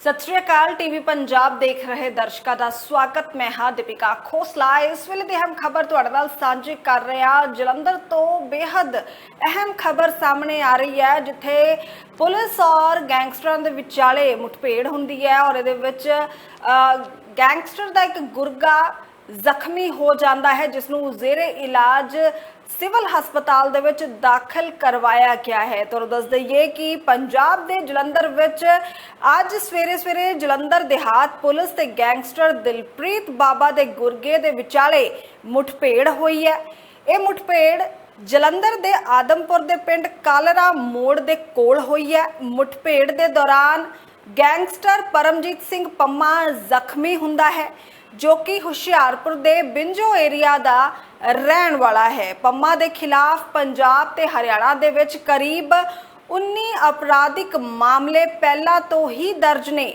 ਸਤਿ ਸ਼੍ਰੀ ਅਕਾਲ ਟੀਵੀ ਪੰਜਾਬ ਦੇਖ ਰਹੇ ਦਰਸ਼ਕਾਂ ਦਾ ਸਵਾਗਤ। ਮੈਂ ਹਾਂ ਦੀਪਿਕਾ ਖੋਸਲਾ। ਇਸ ਵੇਲੇ ਦੀ ਅਹਿਮ ਖਬਰ ਤੁਹਾਡੇ ਨਾਲ ਸਾਂਝੀ ਕਰ ਰਹੇ ਹਾਂ ਜਲੰਧਰ ਤੋਂ ਬੇहद ਅਹਿਮ ਖਬਰ ਸਾਹਮਣੇ ਆ ਰਹੀ ਹੈ, ਜਿੱਥੇ ਪੁਲਿਸ ਔਰ ਗੈਂਗਸਟਰਾਂ ਦੇ ਵਿਚਾਲੇ ਮੁਠਭੇੜ ਹੁੰਦੀ ਹੈ ਔਰ ਇਹਦੇ ਵਿੱਚ ਗੈਂਗਸਟਰ ਦਾ ਇੱਕ ਗੁਰਗਾ ਜ਼ਖਮੀ ਹੋ ਜਾਂਦਾ ਹੈ, ਜਿਸ ਨੂੰ ਜ਼ੇਰੇ ਇਲਾਜ ਸਿਵਲ ਹਸਪਤਾਲ ਦੇ ਵਿੱਚ ਦਾਖਲ ਕਰਵਾਇਆ ਗਿਆ ਹੈ। ਤੁਹਾਨੂੰ ਦੱਸ ਦਈਏ ਕਿ ਪੰਜਾਬ ਦੇ ਜਲੰਧਰ ਵਿੱਚ ਅੱਜ ਸਵੇਰੇ ਸਵੇਰੇ ਜਲੰਧਰ ਦਿਹਾਤ ਪੁਲਿਸ ਤੇ ਗੈਂਗਸਟਰ ਦਿਲਪ੍ਰੀਤ ਬਾਬਾ ਦੇ ਗੁਰਗੇ ਦੇ ਵਿਚਾਲੇ ਮੁਠਭੇੜ ਹੋਈ ਹੈ। ਇਹ ਮੁਠਭੇੜ ਜਲੰਧਰ ਦੇ ਆਦਮਪੁਰ ਦੇ ਪਿੰਡ ਕਾਲਰਾ ਮੋੜ ਦੇ ਕੋਲ ਹੋਈ ਹੈ। ਮੁਠਭੇੜ ਦੇ ਦੌਰਾਨ ਗੈਂਗਸਟਰ ਪਰਮਜੀਤ ਸਿੰਘ ਪੰਮਾ ਜ਼ਖਮੀ ਹੁੰਦਾ ਹੈ। ਜੋ ਕਿ ਹੁਸ਼ਿਆਰਪੁਰ ਦੇ ਬਿੰਜੋ ਏਰੀਆ ਦਾ ਰਹਿਣ ਵਾਲਾ ਹੈ। ਪੰਮਾ ਦੇ ਖਿਲਾਫ ਪੰਜਾਬ ਤੇ ਹਰਿਆਣਾ ਦੇ ਵਿੱਚ ਕਰੀਬ 19 ਅਪਰਾਧਿਕ ਮਾਮਲੇ ਪਹਿਲਾਂ ਤੋਂ ਹੀ ਦਰਜ ਨੇ।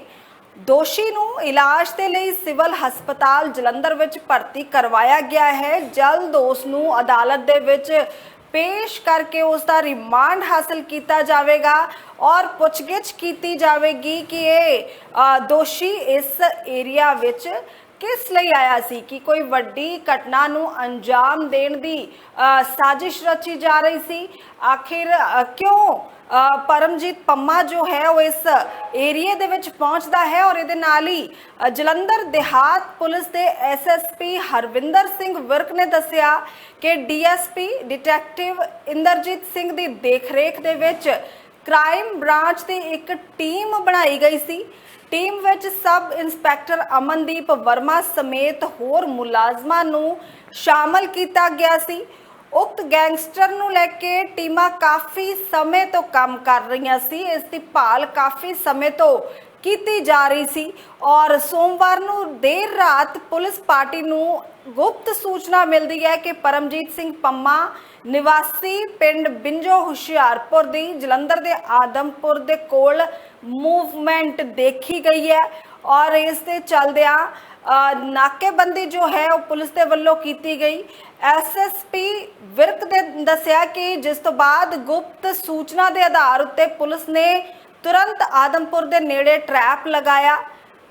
ਦੋਸ਼ੀ ਨੂੰ ਇਲਾਜ ਦੇ ਲਈ ਸਿਵਲ ਹਸਪਤਾਲ ਜਲੰਧਰ ਵਿੱਚ ਭਰਤੀ ਕਰਵਾਇਆ ਗਿਆ ਹੈ। ਜਲਦ ਉਸ ਨੂੰ ਅਦਾਲਤ ਦੇ ਵਿੱਚ ਪੇਸ਼ ਕਰਕੇ ਉਸ ਦਾ ਰਿਮਾਂਡ ਹਾਸਲ ਕੀਤਾ ਜਾਵੇਗਾ ਔਰ ਪੁੱਛਗਿੱਛ ਕੀਤੀ ਜਾਵੇਗੀ ਕਿ ਇਹ ਦੋਸ਼ੀ ਇਸ ਏਰੀਆ ਵਿੱਚ ਕਿਸ ਲਈ ਆਇਆ ਸੀ ਕਿ ਕੋਈ ਵੱਡੀ ਘਟਨਾ ਨੂੰ ਅੰਜਾਮ ਦੇਣ ਦੀ ਸਾਜ਼ਿਸ਼ ਰਚੀ ਜਾ ਰਹੀ ਸੀ? ਆਖਿਰ ਕਿਉਂ ਪਰਮਜੀਤ ਪੰਮਾ ਜੋ ਹੈ ਉਹ ਇਸ ਏਰੀਏ ਦੇ ਵਿੱਚ ਪਹੁੰਚਦਾ ਹੈ ਔਰ ਇਹਦੇ ਨਾਲ ਹੀ ਜਲੰਧਰ ਦੇਹਾਤ ਪੁਲਿਸ ਦੇ ਐਸਐਸਪੀ ਹਰਵਿੰਦਰ ਸਿੰਘ ਵਿਰਕ ਨੇ ਦੱਸਿਆ ਕਿ ਡੀਐਸਪੀ ਡਿਟੈਕਟਿਵ ਇੰਦਰਜੀਤ ਸਿੰਘ ਦੀ ਦੇਖਰੇਖ ਦੇ ਵਿੱਚ ਕ੍ਰਾਈਮ ਬ੍ਰਾਂਚ ਦੀ ਇੱਕ ਟੀਮ ਬਣਾਈ ਗਈ ਸੀ। ਟੀਮ ਵਿੱਚ ਸਬ ਇੰਸਪੈਕਟਰ ਅਮਨਦੀਪ ਵਰਮਾ ਸਮੇਤ ਹੋਰ ਮੁਲਾਜ਼ਮਾਂ ਨੂੰ ਸ਼ਾਮਲ ਕੀਤਾ ਗਿਆ ਸੀ। ਉਕਤ ਗੈਂਗਸਟਰ ਨੂੰ ਲੈ ਕੇ ਟੀਮਾਂ ਕਾਫੀ ਸਮੇਂ ਤੋਂ ਕੰਮ ਕਰ ਰਹੀਆਂ ਸੀ। ਇਸ ਦੀ ਭਾਲ ਕਾਫੀ ਸਮੇਂ ਤੋਂ ਕੀਤੀ ਜਾ ਰਹੀ ਸੀ ਔਰ ਸੋਮਵਾਰ ਨੂੰ ਦੇਰ ਰਾਤ ਪੁਲਿਸ ਪਾਰਟੀ ਨੂੰ ਗੁਪਤ ਸੂਚਨਾ ਮਿਲਦੀ ਹੈ ਕਿ ਪਰਮਜੀਤ ਸਿੰਘ ਪੰਮਾ ਨਿਵਾਸੀ ਪਿੰਡ ਬਿੰਜੋ ਹੁਸ਼ਿਆਰਪੁਰ ਦੀ ਜਲੰਧਰ ਦੇ ਆਦਮਪੁਰ ਦੇ ਕੋਲ ਮੂਵਮੈਂਟ ਦੇਖੀ ਗਈ ਹੈ ਔਰ ਇਸ ਦੇ ਚੱਲਦਿਆਂ ਨਾਕੇਬੰਦੀ ਜੋ ਹੈ ਉਹ ਪੁਲਿਸ ਦੇ ਵੱਲੋਂ ਕੀਤੀ ਗਈ। ਐਸਐਸਪੀ ਵਿਰਕ ਦੇ ਦੱਸਿਆ ਕਿ ਜਿਸ ਤੋਂ ਬਾਅਦ ਗੁਪਤ ਸੂਚਨਾ ਦੇ ਆਧਾਰ ਉੱਤੇ ਪੁਲਿਸ ਨੇ ਤੁਰੰਤ ਆਦਮਪੁਰ ਦੇ ਨੇੜੇ ਟਰੈਪ ਲਗਾਇਆ।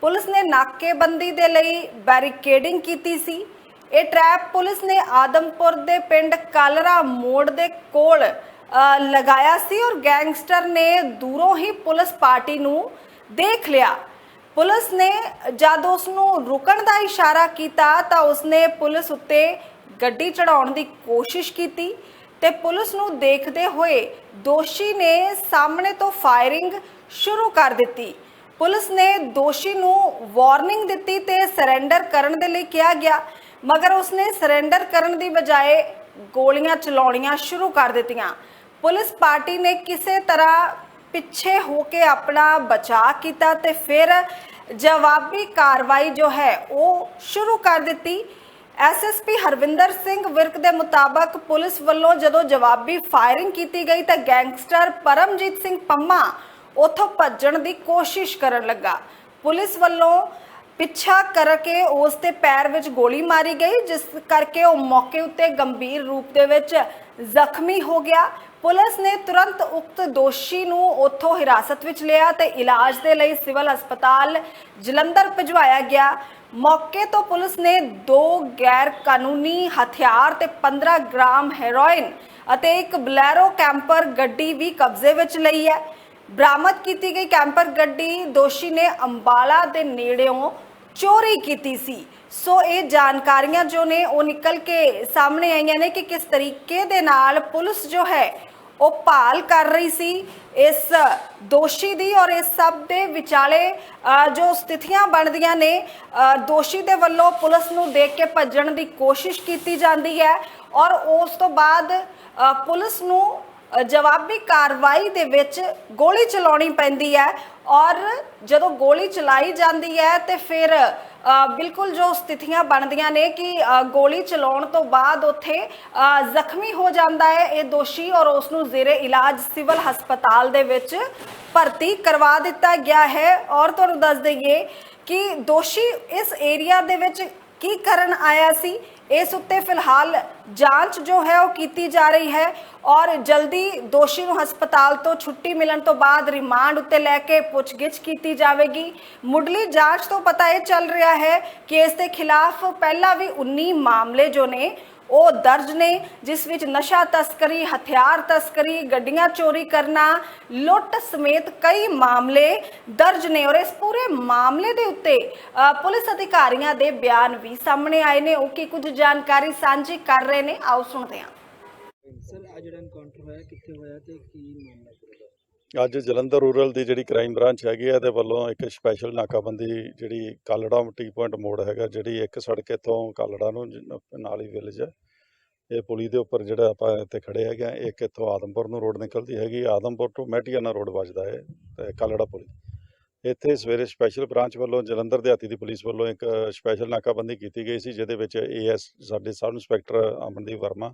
ਪੁਲਿਸ ਨੇ ਨਾਕੇਬੰਦੀ ਦੇ ਲਈ ਬੈਰੀਕੇਡਿੰਗ ਕੀਤੀ ਸੀ। ਇਹ ਟਰੈਪ ਪੁਲਿਸ ਨੇ ਆਦਮਪੁਰ ਦੇ ਪਿੰਡ ਕਾਲਰਾ ਮੋੜ ਦੇ ਕੋਲ ਅ, ਲਗਾਇਆ ਸੀ ਔਰ ਗੈਂਗਸਟਰ ਨੇ ਦੂਰੋਂ ਹੀ ਪੁਲਿਸ ਪਾਰਟੀ ਨੂੰ ਦੇਖ ਲਿਆ। ਪੁਲਿਸ ਨੇ ਜਦ ਉਸ ਨੂੰ ਰੁਕਣ ਦਾ ਇਸ਼ਾਰਾ ਕੀਤਾ ਤਾਂ ਉਸਨੇ ਪੁਲਿਸ ਉੱਤੇ ਗੱਡੀ ਚੜਾਉਣ ਦੀ ਕੋਸ਼ਿਸ਼ ਕੀਤੀ। ਤੇ ਪੁਲਿਸ ਨੂੰ ਦੇਖਦੇ ਹੋਏ ਦੋਸ਼ੀ ਨੇ ਸਾਹਮਣੇ ਤੋਂ ਫਾਇਰਿੰਗ ਸ਼ੁਰੂ ਕਰ ਦਿੱਤੀ। ਪੁਲਿਸ ਨੇ ਦੋਸ਼ੀ ਨੂੰ ਵਾਰਨਿੰਗ ਦਿੱਤੀ ਤੇ ਸਰੈਂਡਰ ਕਰਨ ਦੇ ਲਈ ਕਿਹਾ ਗਿਆ, ਮਗਰ ਉਸਨੇ ਸਰੈਂਡਰ ਕਰਨ ਦੀ ਬਜਾਏ ਗੋਲੀਆਂ ਚਲਾਉਣੀਆਂ ਸ਼ੁਰੂ ਕਰ ਦਿੱਤੀਆਂ। ਪੁਲਿਸ ਪਾਰਟੀ ਨੇ ਕਿਸੇ ਤਰ੍ਹਾਂ ਪਿੱਛੇ ਹੋ ਕੇ ਆਪਣਾ ਬਚਾਅ ਕੀਤਾ ਤੇ ਫਿਰ ਜਵਾਬੀ ਕਾਰਵਾਈ ਜੋ ਹੈ ਉਹ ਸ਼ੁਰੂ ਕਰ ਦਿੱਤੀ। ਐਸਐਸਪੀ ਹਰਵਿੰਦਰ ਸਿੰਘ ਵਿਰਕ ਦੇ ਮੁਤਾਬਕ ਪੁਲਿਸ ਵੱਲੋਂ ਜਦੋਂ ਜਵਾਬੀ ਫਾਇਰਿੰਗ ਕੀਤੀ ਗਈ ਤਾਂ ਗੈਂਗਸਟਰ ਪਰਮਜੀਤ ਸਿੰਘ ਪੰਮਾ ਉਥੋਂ ਭੱਜਣ ਦੀ ਕੋਸ਼ਿਸ਼ ਕਰਨ ਲੱਗਾ। ਪੁਲਿਸ ਵੱਲੋਂ ਪਿੱਛਾ ਕਰਕੇ ਉਸ ਦੇ ਪੈਰ ਵਿੱਚ ਗੋਲੀ ਮਾਰੀ ਗਈ, ਜਿਸ ਕਰਕੇ ਉਹ ਮੌਕੇ ਉੱਤੇ ਗੰਭੀਰ ਰੂਪ ਦੇ ਵਿੱਚ ਜ਼ਖਮੀ ਹੋ ਗਿਆ। ਪੁਲਿਸ ਨੇ ਤੁਰੰਤ ਉਕਤ ਦੋਸ਼ੀ ਨੂੰ ਉੱਥੋਂ ਹਿਰਾਸਤ ਵਿੱਚ ਲਿਆ ਤੇ ਇਲਾਜ ਦੇ ਲਈ ਸਿਵਲ ਹਸਪਤਾਲ ਜਲੰਧਰ ਭਿਜਵਾਇਆ ਗਿਆ। ਮੌਕੇ ਤੋਂ ਪੁਲਿਸ ਨੇ ਦੋ ਗੈਰ ਕਾਨੂੰਨੀ ਹਥਿਆਰ ਤੇ 15 ਗ੍ਰਾਮ ਹੈਰੋਇਨ ਅਤੇ ਇੱਕ ਬਲੈਰੋ ਕੈਂਪਰ ਗੱਡੀ ਵੀ ਕਬਜ਼ੇ ਵਿੱਚ ਲਈ ਹੈ। ਬਰਾਮਦ ਕੀਤੀ ਗਈ ਕੈਂਪਰ ਗੱਡੀ ਦੋਸ਼ੀ ਨੇ ਅੰਬਾਲਾ ਦੇ ਨੇੜਿਓਂ ਚੋਰੀ ਕੀਤੀ ਸੀ। ਸੋ ਇਹ ਜਾਣਕਾਰੀਆਂ ਜੋ ਨੇ ਉਹ ਨਿਕਲ ਕੇ ਸਾਹਮਣੇ ਆਈਆਂ ਨੇ ਕਿ ਕਿਸ ਤਰੀਕੇ ਦੇ ਨਾਲ ਪੁਲਿਸ ਜੋ ਹੈ ਉਹ ਭਾਲ ਕਰ ਰਹੀ ਸੀ ਇਸ ਦੋਸ਼ੀ ਦੀ ਔਰ ਇਸ ਸਭ ਦੇ ਵਿਚਾਲੇ ਜੋ ਸਥਿਤੀਆਂ ਬਣਦੀਆਂ ਨੇ ਦੋਸ਼ੀ ਦੇ ਵੱਲੋਂ ਪੁਲਿਸ ਨੂੰ ਦੇਖ ਕੇ ਭੱਜਣ ਦੀ ਕੋਸ਼ਿਸ਼ ਕੀਤੀ ਜਾਂਦੀ ਹੈ ਔਰ ਉਸ ਤੋਂ ਬਾਅਦ ਪੁਲਿਸ ਨੂੰ ਜਵਾਬੀ ਕਾਰਵਾਈ ਦੇ ਵਿੱਚ ਗੋਲੀ ਚਲਾਉਣੀ ਪੈਂਦੀ ਹੈ ਔਰ ਜਦੋਂ ਗੋਲੀ ਚਲਾਈ ਜਾਂਦੀ ਹੈ ਤੇ ਫਿਰ ਬਿਲਕੁਲ ਜੋ ਸਥਿਤੀਆਂ ਬਣਦੀਆਂ ਨੇ ਕਿ ਗੋਲੀ ਚਲਾਉਣ ਤੋਂ ਬਾਅਦ ਉੱਥੇ ਜ਼ਖਮੀ ਹੋ ਜਾਂਦਾ ਹੈ। ਇਹ ਦੋਸ਼ੀ ਔਰ ਉਸ ਨੂੰ ਜ਼ੇਰੇ ਇਲਾਜ ਸਿਵਲ ਹਸਪਤਾਲ ਦੇ ਵਿੱਚ ਭਰਤੀ ਕਰਵਾ ਦਿੱਤਾ ਗਿਆ ਹੈ। ਔਰ ਤੁਹਾਨੂੰ ਦੱਸ ਦਈਏ ਕਿ ਦੋਸ਼ੀ ਇਸ ਏਰੀਆ ਦੇ ਵਿੱਚ ਕੀ ਕਰਨ ਆਇਆ ਸੀ? ਇਸ ਉੱਤੇ ਫਿਲਹਾਲ ਜਾਂਚ ਜੋ ਹੈ ਉਹ ਕੀਤੀ ਜਾ ਰਹੀ ਹੈ ਔਰ ਜਲਦੀ ਦੋਸ਼ੀ ਨੂੰ ਹਸਪਤਾਲ ਤੋਂ ਛੁੱਟੀ ਮਿਲਣ ਤੋਂ ਬਾਅਦ ਰਿਮਾਂਡ ਉੱਤੇ ਲੈ ਕੇ ਪੁੱਛਗਿੱਛ ਕੀਤੀ ਜਾਵੇਗੀ। ਮੁੱਢਲੀ ਜਾਂਚ ਤੋਂ ਪਤਾ ਇਹ ਚੱਲ ਰਿਹਾ ਹੈ ਕਿ ਇਸ ਦੇ ਖਿਲਾਫ ਪਹਿਲਾਂ ਵੀ 19 ਮਾਮਲੇ ਜੋ ਨੇ ਉਹ ਦਰਜ ਨੇ, ਜਿਸ ਵਿੱਚ ਨਸ਼ਾ ਤਸਕਰੀ, ਹਥਿਆਰ ਤਸਕਰੀ, ਗੱਡੀਆਂ ਚੋਰੀ ਕਰਨਾ, ਲੁੱਟ ਸਮੇਤ ਕਈ ਮਾਮਲੇ ਦਰਜ ਨੇ ਔਰ ਇਸ ਪੂਰੇ ਮਾਮਲੇ ਦੇ ਉੱਤੇ ਪੁਲਿਸ ਅਧਿਕਾਰੀਆਂ ਦੇ ਬਿਆਨ ਵੀ ਸਾਹਮਣੇ ਆਏ ਨੇ। ਉਹ ਕੀ ਕੁਝ ਜਾਣਕਾਰੀ ਸਾਂਝੀ ਕਰ ਰਹੇ ਨੇ, ਆਓ ਸੁਣਦੇ ਹਾਂ। ਸਰ ਆ ਜਿਹੜਾ ਐਨਕਾਊਂਟਰ ਹੋਇਆ, ਕਿੱਥੇ ਹੋਇਆ ਤੇ ਅੱਜ ਜਲੰਧਰ ਰੂਰਲ ਦੀ ਜਿਹੜੀ ਕ੍ਰਾਈਮ ਬ੍ਰਾਂਚ ਹੈਗੀ ਆ, ਇਹਦੇ ਵੱਲੋਂ ਇੱਕ ਸਪੈਸ਼ਲ ਨਾਕਾਬੰਦੀ ਜਿਹੜੀ ਕਾਲੜਾ ਟੀ ਪੁਆਇੰਟ ਮੋੜ ਹੈਗਾ, ਜਿਹੜੀ ਇੱਕ ਸੜਕ ਇੱਥੋਂ ਕਾਲੜਾ ਨੂੰ ਨਾਲੀ ਨਾਲ ਵਿਲੇਜ ਹੈ ਇਹ ਪੁਲੀ ਦੇ ਉੱਪਰ ਜਿਹੜਾ ਆਪਾਂ ਇੱਥੇ ਖੜੇ ਹੈਗੇ ਆ, ਇੱਕ ਇੱਥੋਂ ਆਦਮਪੁਰ ਨੂੰ ਰੋਡ ਨਿਕਲਦੀ ਹੈਗੀ, ਆਦਮਪੁਰ ਤੋਂ ਮੈਟੀਆਨਾ ਰੋਡ ਵੱਜਦਾ ਹੈ ਤੇ ਕਾਲੜਾ ਪੁਲੀ। ਇੱਥੇ ਸਵੇਰੇ ਸਪੈਸ਼ਲ ਬ੍ਰਾਂਚ ਵੱਲੋਂ ਜਲੰਧਰ ਦਿਹਾਤੀ ਦੀ ਪੁਲਿਸ ਵੱਲੋਂ ਇੱਕ ਸਪੈਸ਼ਲ ਨਾਕਾਬੰਦੀ ਕੀਤੀ ਗਈ ਸੀ, ਜਿਹਦੇ ਵਿੱਚ ਏਐਸ ਸਾਡੇ sub inspector Amandeep Verma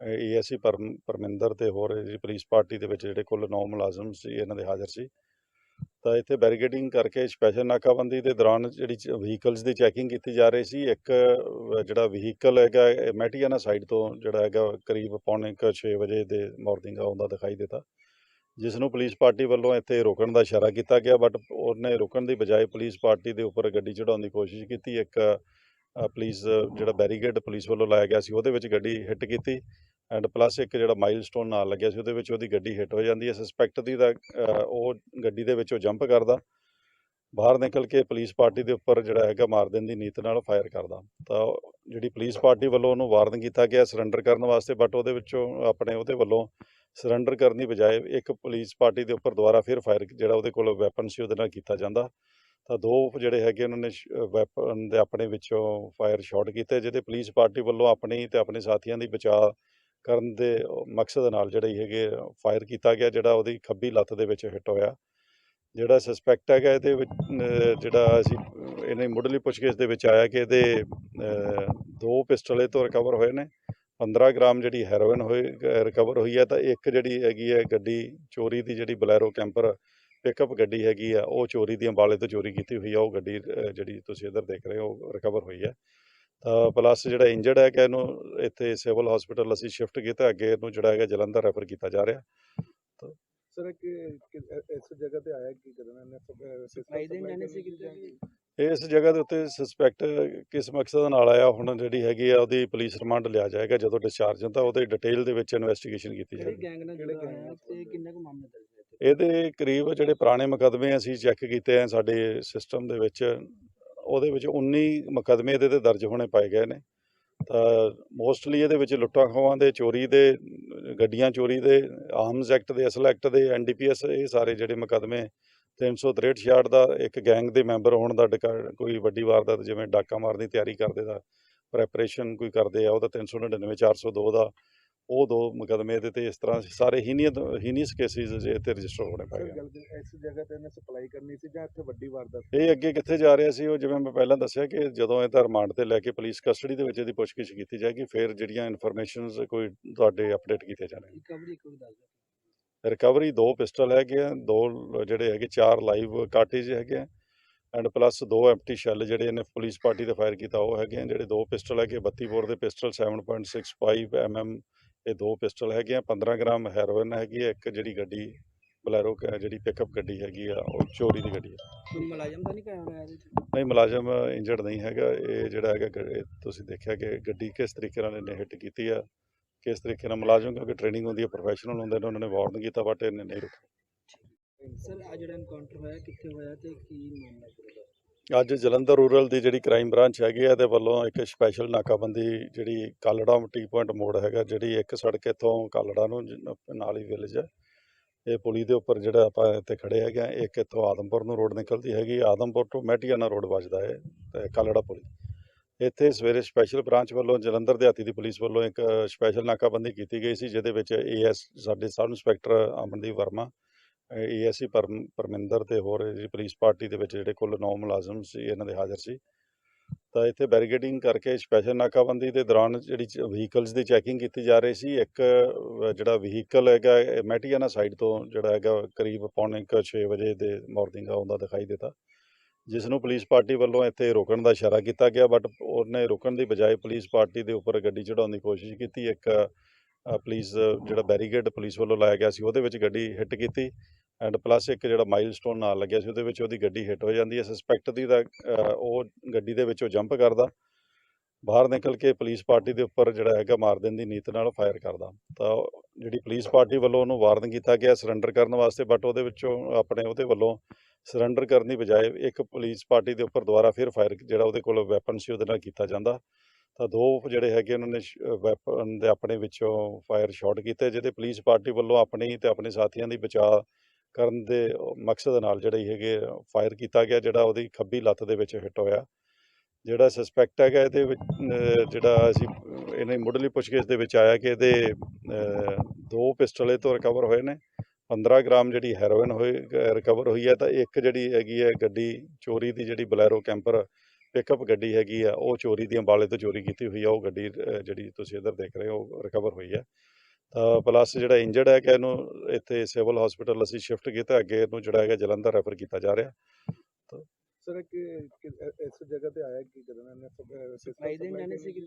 ASC Parminder ਤੇ ਹੋਰ ਜਿਹੜੀ ਪੁਲਿਸ ਪਾਰਟੀ ਦੇ ਵਿੱਚ ਜਿਹੜੇ ਕੁੱਲ 9 ਮੁਲਾਜ਼ਮ ਸੀ ਇਹਨਾਂ ਦੇ ਹਾਜ਼ਰ ਸੀ। ਤਾਂ ਇੱਥੇ ਬੈਰੀਗੇਡਿੰਗ ਕਰਕੇ ਸਪੈਸ਼ਲ ਨਾਕਾਬੰਦੀ ਦੇ ਦੌਰਾਨ ਜਿਹੜੀ ਵਹੀਕਲਸ ਦੀ ਚੈਕਿੰਗ ਕੀਤੀ ਜਾ ਰਹੀ ਸੀ ਇੱਕ ਜਿਹੜਾ ਵਹੀਕਲ ਹੈਗਾ ਇਹ ਮੈਟੀਆਨਾ ਸਾਈਡ ਤੋਂ ਜਿਹੜਾ ਹੈਗਾ ਕਰੀਬ ਪੌਣੇ ਕੁ ਛੇ ਵਜੇ ਦੇ ਮਾਰਨਿੰਗ ਆਉਂਦਾ ਦਿਖਾਈ ਦਿੱਤਾ। ਜਿਸ ਨੂੰ ਪੁਲਿਸ ਪਾਰਟੀ ਵੱਲੋਂ ਇੱਥੇ ਰੋਕਣ ਦਾ ਇਸ਼ਾਰਾ ਕੀਤਾ ਗਿਆ ਬਟ ਉਹਨੇ ਰੁਕਣ ਦੀ ਬਜਾਏ ਪੁਲਿਸ ਪਾਰਟੀ ਦੇ ਉੱਪਰ ਗੱਡੀ ਚੜਾਉਣ ਦੀ ਕੋਸ਼ਿਸ਼ ਕੀਤੀ। ਇੱਕ ਅ, ਪੁਲਿਸ ਜਿਹੜਾ ਬੈਰੀਗੇਡ ਪੁਲਿਸ ਵੱਲੋਂ ਲਾਇਆ ਗਿਆ ਸੀ ਉਹਦੇ ਵਿੱਚ ਗੱਡੀ ਹਿੱਟ ਕੀਤੀ। ਐਂਡ ਪਲੱਸ ਇੱਕ ਜਿਹੜਾ ਮਾਈਲਸਟੋਨ ਨਾਲ ਲੱਗਿਆ ਸੀ, ਉਹਦੇ ਵਿੱਚ ਉਹਦੀ ਗੱਡੀ ਹਿੱਟ ਹੋ ਜਾਂਦੀ ਹੈ। ਸਸਪੈਕਟ ਦੀ ਦਾ ਉਹ ਗੱਡੀ ਦੇ ਵਿੱਚੋਂ ਜੰਪ ਕਰਦਾ। ਬਾਹਰ ਨਿਕਲ ਕੇ ਪੁਲਿਸ ਪਾਰਟੀ ਦੇ ਉੱਪਰ ਜਿਹੜਾ ਹੈਗਾ ਮਾਰ ਦੇਣ ਦੀ ਨੀਤ ਨਾਲ ਫਾਇਰ ਕਰਦਾ। ਤਾਂ ਜਿਹੜੀ ਪੁਲਿਸ ਪਾਰਟੀ ਵੱਲੋਂ ਉਹਨੂੰ ਵਾਰਨ ਕੀਤਾ ਗਿਆ ਸਰੈਂਡਰ ਕਰਨ ਵਾਸਤੇ ਬਟ ਉਹਦੇ ਵਿੱਚੋਂ ਆਪਣੇ ਉਹਦੇ ਵੱਲੋਂ ਸਰੈਂਡਰ ਕਰਨ ਦੀ ਬਜਾਏ ਇੱਕ ਪੁਲਿਸ ਪਾਰਟੀ ਦੇ ਉੱਪਰ ਦੁਬਾਰਾ ਫਿਰ ਫਾਇਰ ਜਿਹੜਾ ਉਹਦੇ ਕੋਲ ਵੈਪਨ ਸੀ, ਉਹਦੇ ਨਾਲ ਕੀਤਾ ਜਾਂਦਾ। ਤਾਂ ਦੋ ਜਿਹੜੇ ਹੈਗੇ ਉਹਨਾਂ ਨੇ ਵੈਪਨ ਦੇ ਆਪਣੇ ਵਿੱਚੋਂ ਫਾਇਰ ਸ਼ਾਟ ਕੀਤੇ, ਜਿਹਦੇ ਪੁਲਿਸ ਪਾਰਟੀ ਵੱਲੋਂ ਆਪਣੀ ਤੇ ਆਪਣੇ ਸਾਥੀਆਂ ਦੀ ਬਚਾਅ ਕਰਨ ਦੇ ਮਕਸਦ ਨਾਲ ਜਿਹੜੇ ਹੈਗੇ ਫਾਇਰ ਕੀਤਾ ਗਿਆ, ਜਿਹੜਾ ਉਹਦੀ ਖੱਬੀ ਲੱਤ ਦੇ ਵਿੱਚ ਹਿੱਟ ਹੋਇਆ। ਜਿਹੜਾ ਸਸਪੈਕਟ ਹੈਗਾ ਇਹਦੇ ਵਿੱਚ ਜਿਹੜਾ ਅਸੀਂ, ਇਹਨੇ ਮੁੱਢਲੀ ਪੁੱਛਗਿੱਛ ਦੇ ਵਿੱਚ ਆਇਆ ਕਿ ਇਹਦੇ ਦੋ ਪਿਸਟਲ ਇਹ ਤੋਂ ਰਿਕਵਰ ਹੋਏ ਨੇ। 15 ਗ੍ਰਾਮ ਜਿਹੜੀ ਹੈਰੋਇਨ ਹੋਈ ਰਿਕਵਰ ਹੋਈ ਹੈ, ਤਾਂ ਇੱਕ ਜਿਹੜੀ ਹੈਗੀ ਹੈ ਗੱਡੀ, ਚੋਰੀ ਦੀ ਜਿਹੜੀ ਬਲੈਰੋ ਕੈਂਪਰ ਪਿਕਅਪ ਗੱਡੀ ਹੈਗੀ ਆ, ਉਹ ਚੋਰੀ ਦੀ ਅੰਬਾਲੇ ਤੋਂ ਚੋਰੀ ਕੀਤੀ ਹੋਈ ਆ, ਉਹ ਗੱਡੀ ਜਿਹੜੀ ਤੁਸੀਂ ਇੱਧਰ ਦੇਖ ਰਹੇ ਹੋ ਉਹ ਰਿਕਵਰ ਹੋਈ ਹੈ। ਪਲੱਸ ਜਿਹੜਾ ਇੰਜਰਡ ਹੈ ਕਿ ਇਹਨੂੰ ਇੱਥੇ ਸਿਵਲ ਹਸਪੀਟਲ ਅਸੀਂ ਸ਼ਿਫਟ ਕੀਤਾ ਅੱਗੇ ਇਹਨੂੰ ਜਿਹੜਾ ਹੈਗਾ ਜਲੰਧਰ ਰੈਫਰ ਕੀਤਾ ਜਾ ਰਿਹਾ ਸਰ ਕਿ ਇਸ ਜਗ੍ਹਾ ਤੇ ਆਇਆ ਕੀ ਕਰਨਾ ਇਹਨੇ? ਇਸ ਜਗ੍ਹਾ ਦੇ ਉੱਤੇ ਸਸਪੈਕਟ ਕਿਸ ਮਕਸਦ ਨਾਲ ਆਇਆ ਹੁਣ ਜਿਹੜੀ ਹੈਗੀ ਆ ਉਹਦੀ ਪੁਲਿਸ ਰਿਮਾਂਡ ਲਿਆ ਜਾਏਗਾ ਜਦੋਂ ਡਿਸਚਾਰਜ ਹੁੰਦਾ ਉਹਦੇ ਡਿਟੇਲ ਦੇ ਵਿੱਚ ਇਨਵੈਸਟੀਗੇਸ਼ਨ ਕੀਤੀ ਜਾਏਗੀ ਗੈਂਗ ਨਾਲ ਤੇ ਕਿੰਨੇ ਕੁ ਮਾਮਲੇ ਦਰਜ? ਇਹਦੇ ਕਰੀਬ ਜਿਹੜੇ ਪੁਰਾਣੇ ਮੁਕੱਦਮੇ ਅਸੀਂ ਚੈੱਕ ਕੀਤੇ ਆ ਸਾਡੇ ਸਿਸਟਮ ਦੇ ਵਿੱਚ ਉਹਦੇ ਵਿੱਚ 19 ਮੁਕੱਦਮੇ ਇਹਦੇ ਤੇ ਦਰਜ ਹੋਣੇ ਪਾਏ ਗਏ ਨੇ। ਤਾਂ ਮੋਸਟਲੀ ਇਹਦੇ ਵਿੱਚ ਲੁੱਟਾਂ ਖੋਹਾਂ ਦੇ, ਚੋਰੀ ਦੇ, ਗੱਡੀਆਂ ਚੋਰੀ ਦੇ ਆਰਮਸ ਐਕਟ ਦੇ ਅਸਲ ਐਕਟ ਦੇ ਐਨਡੀਪੀਐਸ ਇਹ ਸਾਰੇ ਜਿਹੜੇ ਮੁਕੱਦਮੇ 363 66 ਦਾ ਇੱਕ ਗੈਂਗ ਦੇ ਮੈਂਬਰ ਹੋਣ ਦਾ ਡਕਾ- ਕੋਈ ਵੱਡੀ ਵਾਰਦਾਤ ਜਿਵੇਂ ਡਾਕਾ ਮਾਰਨ ਦੀ ਤਿਆਰੀ ਕਰਦੇ ਦਾ ਪ੍ਰੈਪਰੇਸ਼ਨ ਕੋਈ ਕਰਦੇ ਆ, ਉਹਦਾ 399 402 ਦਾ ਉਹ ਦੋ ਮੁਕੱਦਮੇ ਇਹਦੇ ਤੇ ਇਸ ਤਰ੍ਹਾਂ ਸਾਰੇ ਹੀਨੀਅਤ ਹੀਨੀਅਸ ਕੇਸਿਸ ਜੇ ਤੇ ਰਜਿਸਟਰ ਹੋਣੇ ਪਏ ਸਰ ਗਏ। ਇਸ ਜਗ੍ਹਾ ਤੇ ਇਹਨੇ ਸਪਲਾਈ ਕਰਨੀ ਸੀ ਜਾਂ ਇੱਥੇ ਵੱਡੀ ਵਾਰਦਾਤ ਇਹ ਅੱਗੇ ਕਿੱਥੇ ਜਾ ਰਿਹਾ ਸੀ ਉਹ ਜਿਵੇਂ ਮੈਂ ਪਹਿਲਾਂ ਦੱਸਿਆ ਕਿ ਜਦੋਂ ਇਹ ਤਾਂ ਰਿਮਾਂਡ ਤੇ ਲੈ ਕੇ ਪੁਲਿਸ ਕਸਟਡੀ ਦੇ ਵਿੱਚ ਇਹਦੀ ਪੁੱਛਗਿੱਛ ਕੀਤੀ ਜਾਏਗੀ ਫਿਰ ਜਿਹੜੀਆਂ ਇਨਫੋਰਮੇਸ਼ਨਸ ਕੋਈ ਤੁਹਾਡੇ ਅਪਡੇਟ ਕੀਤੇ ਜਾਣਗੇ ਰਿਕਵਰੀ ਵਾਰ ਦੱਸ ਦਿਓ। ਰਿਕਵਰੀ ਦੋ ਪਿਸਟਲ ਹੈਗੇ ਆ ਦੋ ਜਿਹੜੇ ਹੈਗੇ ਚਾਰ ਲਾਈਵ ਕਾਰਟੇਜ ਹੈਗੇ ਆ ਐਂਡ ਪਲੱਸ ਦੋ ਐਮਟੀ ਸ਼ੈੱਲ ਜਿਹੜੇ ਇਹਨੇ ਪੁਲਿਸ ਪਾਰਟੀ ਤੇ ਫਾਇਰ ਕੀਤਾ ਉਹ ਹੈਗੇ ਆ ਜਿਹੜੇ ਦੋ ਪਿਸਟਲ ਹੈਗੇ 32 ਬੋਰ ਦੇ ਪਿਸਟਲ 7.65 ਐਮਐਮ ਇਹ ਦੋ ਪਿਸਟਲ ਹੈਗੇ ਆ 15 ਗ੍ਰਾਮ ਹੈਰੋਇਨ ਹੈਗੀ ਆ ਇੱਕ ਜਿਹੜੀ ਗੱਡੀ ਬਲੈਰੋ ਜਿਹੜੀ ਪਿਕਅਪ ਗੱਡੀ ਹੈਗੀ ਆ ਉਹ ਚੋਰੀ ਦੀ ਗੱਡੀ ਹੈ ਕੋਈ ਮੁਲਾਜ਼ਮ ਤਾਂ ਨਹੀਂ ਕਾਇਆ ਹੋਇਆ ਇਹਦੇ ਚ ਨਹੀਂ ਮੁਲਾਜ਼ਮ ਇੰਜਰਡ ਨਹੀਂ ਹੈਗਾ ਇਹ ਜਿਹੜਾ ਹੈਗਾ ਗ- ਇਹ ਤੁਸੀਂ ਦੇਖਿਆ ਕਿ ਗੱਡੀ ਕਿਸ ਤਰੀਕੇ ਨਾਲ ਇਹਨੇ ਹਿੱਟ ਕੀਤੀ ਆ ਕਿਸ ਤਰੀਕੇ ਨਾਲ ਮੁਲਾਜ਼ਮ ਕਿਉਂਕਿ ਟ੍ਰੇਨਿੰਗ ਹੁੰਦੀ ਹੈ ਪ੍ਰੋਫੈਸ਼ਨਲ ਹੁੰਦੇ ਨੇ ਉਹਨਾਂ ਨੇ ਵਾਰਨ ਕੀਤਾ ਬਟ ਇਹਨੇ ਨਹੀਂ ਰੁਕਿਆ। ਸਰ ਆ ਜਿਹੜਾ ਐਨਕਾਊਂਟਰ ਹੋਇਆ ਕਿੱਥੇ ਹੋਇਆ ਤੇ ਕੀ ਮਾਮਲਾ ਪੂਰਾ ਅੱਜ ਜਲੰਧਰ ਰੂਰਲ ਦੀ ਜਿਹੜੀ ਕ੍ਰਾਈਮ ਬ੍ਰਾਂਚ ਹੈਗੀ ਆ, ਇਹਦੇ ਵੱਲੋਂ ਇੱਕ ਸਪੈਸ਼ਲ ਨਾਕਾਬੰਦੀ ਜਿਹੜੀ ਕਾਲੜਾ ਟੀ ਪੁਆਇੰਟ ਮੋੜ ਹੈਗਾ, ਜਿਹੜੀ ਇੱਕ ਸੜਕ ਇੱਥੋਂ ਕਾਲੜਾ ਨੂੰ ਜ- ਨਾਲ ਹੀ ਵਿਲੇਜ ਹੈ ਇਹ ਪੁਲੀ ਦੇ ਉੱਪਰ ਜਿਹੜਾ ਆਪਾਂ ਇੱਥੇ ਖੜੇ ਹੈਗੇ ਆ, ਇੱਕ ਇੱਥੋਂ ਆਦਮਪੁਰ ਨੂੰ ਰੋਡ ਨਿਕਲਦੀ ਹੈਗੀ, ਆਦਮਪੁਰ ਤੋਂ ਮੈਟੀਆਨਾ ਰੋਡ ਵੱਜਦਾ ਹੈ ਤੇ ਕਾਲੜਾ ਪੁਲੀ। ਇੱਥੇ ਸਵੇਰੇ ਸਪੈਸ਼ਲ ਬ੍ਰਾਂਚ ਵੱਲੋਂ ਜਲੰਧਰ ਦਿਹਾਤੀ ਦੀ ਪੁਲਿਸ ਵੱਲੋਂ ਇੱਕ ਸਪੈਸ਼ਲ ਨਾਕਾਬੰਦੀ ਕੀਤੀ ਗਈ ਸੀ, ਜਿਹਦੇ ਵਿੱਚ ਏਐਸ ਸਾਡੇ sub inspector Amandeep Verma ASC Parminder ਤੇ ਹੋਰ ਜਿਹੜੀ ਪੁਲਿਸ ਪਾਰਟੀ ਦੇ ਵਿੱਚ ਜਿਹੜੇ ਕੁੱਲ 9 ਮੁਲਾਜ਼ਮ ਸੀ ਇਹਨਾਂ ਦੇ ਹਾਜ਼ਰ ਸੀ। ਤਾਂ ਇੱਥੇ ਬੈਰੀਗੇਡਿੰਗ ਕਰਕੇ ਸਪੈਸ਼ਲ ਨਾਕਾਬੰਦੀ ਦੇ ਦੌਰਾਨ ਜਿਹੜੀ ਵਹੀਕਲਸ ਦੀ ਚੈਕਿੰਗ ਕੀਤੀ ਜਾ ਰਹੀ ਸੀ ਇੱਕ ਜਿਹੜਾ ਵਹੀਕਲ ਹੈਗਾ ਇਹ ਮੈਟੀਆਨਾ ਸਾਈਡ ਤੋਂ ਜਿਹੜਾ ਹੈਗਾ ਕਰੀਬ ਪੌਣੇ ਕੁ ਛੇ ਵਜੇ ਦੇ ਮਾਰਨਿੰਗ ਆਉਂਦਾ ਦਿਖਾਈ ਦਿੱਤਾ। ਜਿਸ ਨੂੰ ਪੁਲਿਸ ਪਾਰਟੀ ਵੱਲੋਂ ਇੱਥੇ ਰੋਕਣ ਦਾ ਇਸ਼ਾਰਾ ਕੀਤਾ ਗਿਆ ਬਟ ਉਹਨੇ ਰੁਕਣ ਦੀ ਬਜਾਏ ਪੁਲਿਸ ਪਾਰਟੀ ਦੇ ਉੱਪਰ ਗੱਡੀ ਚੜਾਉਣ ਦੀ ਕੋਸ਼ਿਸ਼ ਕੀਤੀ। ਇੱਕ ਅ, ਪੁਲਿਸ ਜਿਹੜਾ ਬੈਰੀਗੇਡ ਪੁਲਿਸ ਵੱਲੋਂ ਲਾਇਆ ਗਿਆ ਸੀ ਉਹਦੇ ਵਿੱਚ ਗੱਡੀ ਹਿੱਟ ਕੀਤੀ। ਐਂਡ ਪਲੱਸ ਇੱਕ ਜਿਹੜਾ ਮਾਈਲਸਟੋਨ ਨਾਲ ਲੱਗਿਆ ਸੀ, ਉਹਦੇ ਵਿੱਚ ਉਹਦੀ ਗੱਡੀ ਹਿੱਟ ਹੋ ਜਾਂਦੀ ਹੈ। ਸਸਪੈਕਟ ਦੀ ਦਾ ਉਹ ਗੱਡੀ ਦੇ ਵਿੱਚੋਂ ਜੰਪ ਕਰਦਾ। ਬਾਹਰ ਨਿਕਲ ਕੇ ਪੁਲਿਸ ਪਾਰਟੀ ਦੇ ਉੱਪਰ ਜਿਹੜਾ ਹੈਗਾ ਮਾਰ ਦੇਣ ਦੀ ਨੀਤ ਨਾਲ ਫਾਇਰ ਕਰਦਾ। ਤਾਂ ਜਿਹੜੀ ਪੁਲਿਸ ਪਾਰਟੀ ਵੱਲੋਂ ਉਹਨੂੰ ਵਾਰਨ ਕੀਤਾ ਗਿਆ ਸਰੈਂਡਰ ਕਰਨ ਵਾਸਤੇ ਬਟ ਉਹਦੇ ਵਿੱਚੋਂ ਆਪਣੇ ਉਹਦੇ ਵੱਲੋਂ ਸਰੈਂਡਰ ਕਰਨ ਦੀ ਬਜਾਏ ਇੱਕ ਪੁਲਿਸ ਪਾਰਟੀ ਦੇ ਉੱਪਰ ਦੁਬਾਰਾ ਫਿਰ ਫਾਇਰ ਜਿਹੜਾ ਉਹਦੇ ਕੋਲ ਵੈਪਨ ਸੀ, ਉਹਦੇ ਨਾਲ ਕੀਤਾ ਜਾਂਦਾ। ਤਾਂ ਦੋ ਜਿਹੜੇ ਹੈਗੇ ਉਹਨਾਂ ਨੇ ਵੈਪਨ ਦੇ ਆਪਣੇ ਵਿੱਚੋਂ ਫਾਇਰ ਸ਼ਾਟ ਕੀਤੇ, ਜਿਹਦੇ ਪੁਲਿਸ ਪਾਰਟੀ ਵੱਲੋਂ ਆਪਣੀ ਤੇ ਆਪਣੇ ਸਾਥੀਆਂ ਦੀ ਬਚਾਅ ਕਰਨ ਦੇ ਮਕਸਦ ਨਾਲ ਜਿਹੜੇ ਹੈਗੇ ਫਾਇਰ ਕੀਤਾ ਗਿਆ, ਜਿਹੜਾ ਉਹਦੀ ਖੱਬੀ ਲੱਤ ਦੇ ਵਿੱਚ ਹਿੱਟ ਹੋਇਆ। ਜਿਹੜਾ ਸਸਪੈਕਟ ਹੈਗਾ ਇਹਦੇ ਵਿੱਚ ਜਿਹੜਾ ਅਸੀਂ, ਇਹਨੇ ਮੁੱਢਲੀ ਪੁੱਛਗਿੱਛ ਦੇ ਵਿੱਚ ਆਇਆ ਕਿ ਇਹਦੇ ਦੋ ਪਿਸਟਲ ਇਹ ਤੋਂ ਰਿਕਵਰ ਹੋਏ ਨੇ। 15 ਗ੍ਰਾਮ ਜਿਹੜੀ ਹੈਰੋਇਨ ਹੋਈ ਰਿਕਵਰ ਹੋਈ ਹੈ ਤਾਂ ਇੱਕ ਜਿਹੜੀ ਹੈਗੀ ਹੈ ਗੱਡੀ, ਚੋਰੀ ਦੀ ਜਿਹੜੀ ਬਲੈਰੋ ਕੈਂਪਰ ਪਿਕਅਪ ਗੱਡੀ ਹੈਗੀ ਆ, ਉਹ ਚੋਰੀ ਦੀ ਅੰਬਾਲੇ ਤੋਂ ਚੋਰੀ ਕੀਤੀ ਹੋਈ ਆ। ਉਹ ਗੱਡੀ ਜਿਹੜੀ ਤੁਸੀਂ ਇੱਧਰ ਦੇਖ ਰਹੇ ਹੋ ਉਹ ਰਿਕਵਰ ਹੋਈ ਹੈ। ਪਲੱਸ ਜਿਹੜਾ ਇੰਜਰਡ ਹੈ ਕਿ ਇਹਨੂੰ ਇੱਥੇ ਸਿਵਲ ਹਸਪੀਟਲ ਅਸੀਂ ਸ਼ਿਫਟ ਕੀਤਾ ਅੱਗੇ ਇਹਨੂੰ ਜਿਹੜਾ ਹੈਗਾ ਜਲੰਧਰ ਰੈਫਰ ਕੀਤਾ ਜਾ ਰਿਹਾ। ਸਰ ਕਿ ਇਸ ਜਗ੍ਹਾ ਤੇ ਆਇਆ ਕੀ ਕਰਨ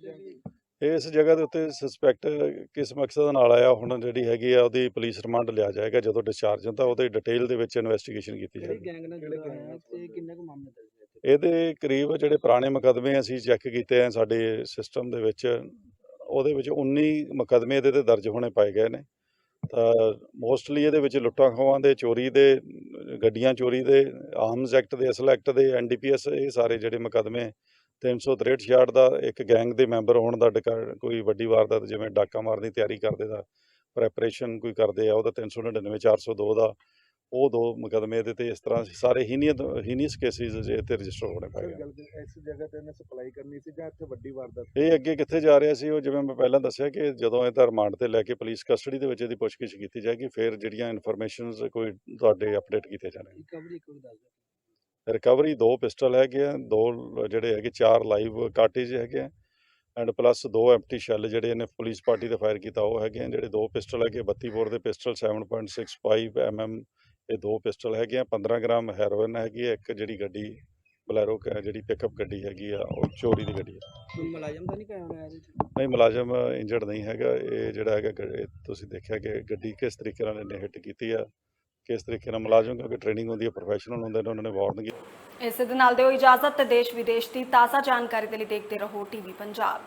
ਇਹਨੇ? ਇਸ ਜਗ੍ਹਾ ਦੇ ਉੱਤੇ ਸਸਪੈਕਟ ਕਿਸ ਮਕਸਦ ਨਾਲ ਆਇਆ ਹੁਣ ਜਿਹੜੀ ਹੈਗੀ ਆ ਉਹਦੀ ਪੁਲਿਸ ਰਿਮਾਂਡ ਲਿਆ ਜਾਏਗਾ ਜਦੋਂ ਡਿਸਚਾਰਜ ਹੁੰਦਾ ਉਹਦੇ ਡਿਟੇਲ ਦੇ ਵਿੱਚ ਇਨਵੈਸਟੀਗੇਸ਼ਨ ਕੀਤੀ ਜਾਏਗੀ? ਇਹਦੇ ਕਰੀਬ ਜਿਹੜੇ ਪੁਰਾਣੇ ਮੁਕੱਦਮੇ ਅਸੀਂ ਚੈੱਕ ਕੀਤੇ ਆ ਸਾਡੇ ਸਿਸਟਮ ਦੇ ਵਿੱਚ ਉਹਦੇ ਵਿੱਚ 19 ਮੁਕੱਦਮੇ ਇਹਦੇ ਤੇ ਦਰਜ ਹੋਣੇ ਪਾਏ ਗਏ ਨੇ। ਤਾਂ ਮੋਸਟਲੀ ਇਹਦੇ ਵਿੱਚ ਲੁੱਟਾਂ ਖੋਹਾਂ ਦੇ, ਚੋਰੀ ਦੇ, ਗੱਡੀਆਂ ਚੋਰੀ ਦੇ ਆਰਮਸ ਐਕਟ ਦੇ ਅਸਲ ਐਕਟ ਦੇ ਐਨਡੀਪੀਐਸ ਇਹ ਸਾਰੇ ਜਿਹੜੇ ਮੁਕੱਦਮੇ 363 66 ਦਾ ਇੱਕ ਗੈਂਗ ਦੇ ਮੈਂਬਰ ਹੋਣ ਦਾ ਡਕਾ- ਕੋਈ ਵੱਡੀ ਵਾਰਦਾਤ ਜਿਵੇਂ ਡਾਕਾ ਮਾਰਨ ਦੀ ਤਿਆਰੀ ਕਰਦੇ ਦਾ ਪ੍ਰੈਪਰੇਸ਼ਨ ਕੋਈ ਕਰਦੇ ਆ, ਉਹਦਾ 399 402 ਦਾ ਉਹ ਦੋ ਮੁਕੱਦਮੇ ਇਹਦੇ ਤੇ ਇਸ ਤਰ੍ਹਾਂ ਸਾਰੇ ਹੀਨੀਅਤ ਹੀਨੀਅਸ ਕੇਸਿਸ ਜੇ ਤੇ ਰਜਿਸਟਰ ਹੋਣੇ ਪਾਏ ਗਏ ਗੱਲ ਕਰ- ਇਸ ਜਗ੍ਹਾ ਤੇ ਇਹਨੇ ਸਪਲਾਈ ਕਰਨੀ ਸੀ ਜਾਂ ਇੱਥੇ ਵੱਡੀ ਵਾਰਦਾਤ ਇਹ ਅੱਗੇ ਕਿੱਥੇ ਜਾ ਰਿਹਾ ਸੀ ਉਹ ਜਿਵੇਂ ਮੈਂ ਪਹਿਲਾਂ ਦੱਸਿਆ ਕਿ ਜਦੋਂ ਇਹ ਤਾਂ ਰਿਮਾਂਡ ਤੇ ਲੈ ਕੇ ਪੁਲਿਸ ਕਸਟਡੀ ਦੇ ਵਿੱਚ ਇਹਦੀ ਪੁੱਛਗਿੱਛ ਕੀਤੀ ਜਾਏਗੀ ਫਿਰ ਜਿਹੜੀਆਂ ਇਨਫੋਰਮੇਸ਼ਨਸ ਕੋਈ ਤੁਹਾਡੇ ਅਪਡੇਟ ਕੀਤੇ ਜਾਣਗੇ ਰਿਕਵਰੀ ਇੱਕ ਵਾਰ ਦੱਸ ਦਿਓ। ਰਿਕਵਰੀ ਦੋ ਪਿਸਟਲ ਹੈਗੇ ਆ ਦੋ ਜਿਹੜੇ ਹੈਗੇ ਚਾਰ ਲਾਈਵ ਕਾਰਟੇਜ ਹੈਗੇ ਆ ਐਂਡ ਪਲੱਸ ਦੋ ਐਮਟੀ ਸ਼ੈੱਲ ਜਿਹੜੇ ਇਹਨੇ ਪੁਲਿਸ ਪਾਰਟੀ ਤੇ ਫਾਇਰ ਕੀਤਾ ਉਹ ਹੈਗੇ ਆ ਜਿਹੜੇ ਦੋ ਪਿਸਟਲ ਹੈਗੇ 32 ਬੋਰ ਦੇ ਪਿਸਟਲ 7.65 ਐਮਐਮ ਇਹ ਦੋ ਪਿਸਟਲ ਹੈਗੇ ਆ 15 ਗ੍ਰਾਮ ਹੈਰੋਇਨ ਹੈਗੀ ਇੱਕ ਜਿਹੜੀ ਗੱਡੀ ਬਲੈਰੋ ਕ- ਜਿਹੜੀ ਪਿਕਅਪ ਗੱਡੀ ਹੈਗੀ ਆ ਉਹ ਚੋਰੀ ਦੀ ਗੱਡੀ ਹੈ ਕੋਈ ਮੁਲਾਜ਼ਮ ਤਾਂ ਨਹੀਂ ਕਾਇਆ ਹੋਣਾ ਇਹਦੇ ਚ? ਨਹੀਂ ਮੁਲਾਜ਼ਮ ਇੰਜਰਡ ਨਹੀਂ ਹੈਗਾ। ਇਹ ਜਿਹੜਾ ਹੈਗਾ ਗ- ਇਹ ਤੁਸੀਂ ਦੇਖਿਆ ਕਿ ਗੱਡੀ ਕਿਸ ਤਰੀਕੇ ਨਾਲ ਇਹਨੇ ਹਿੱਟ ਕੀਤੀ ਆ ਕਿਸ ਤਰੀਕੇ ਨਾਲ ਮੁਲਾਜ਼ਮ ਕਿਉਂਕਿ ਟ੍ਰੇਨਿੰਗ ਹੁੰਦੀ ਹੈ ਪ੍ਰੋਫੈਸ਼ਨਲ ਹੁੰਦੇ ਨੇ ਉਹਨਾਂ ਨੇ ਵਾਰਨ ਕੀਤੀ ਇਸੇ ਦੇ ਨਾਲ ਦਿਓ ਇਜਾਜ਼ਤ ਤੇ ਦੇਸ਼ ਵਿਦੇਸ਼ ਦੀ ਤਾਜ਼ਾ ਜਾਣਕਾਰੀ ਦੇ ਲਈ ਦੇਖਦੇ ਰਹੋ ਟੀਵੀ ਪੰਜਾਬ।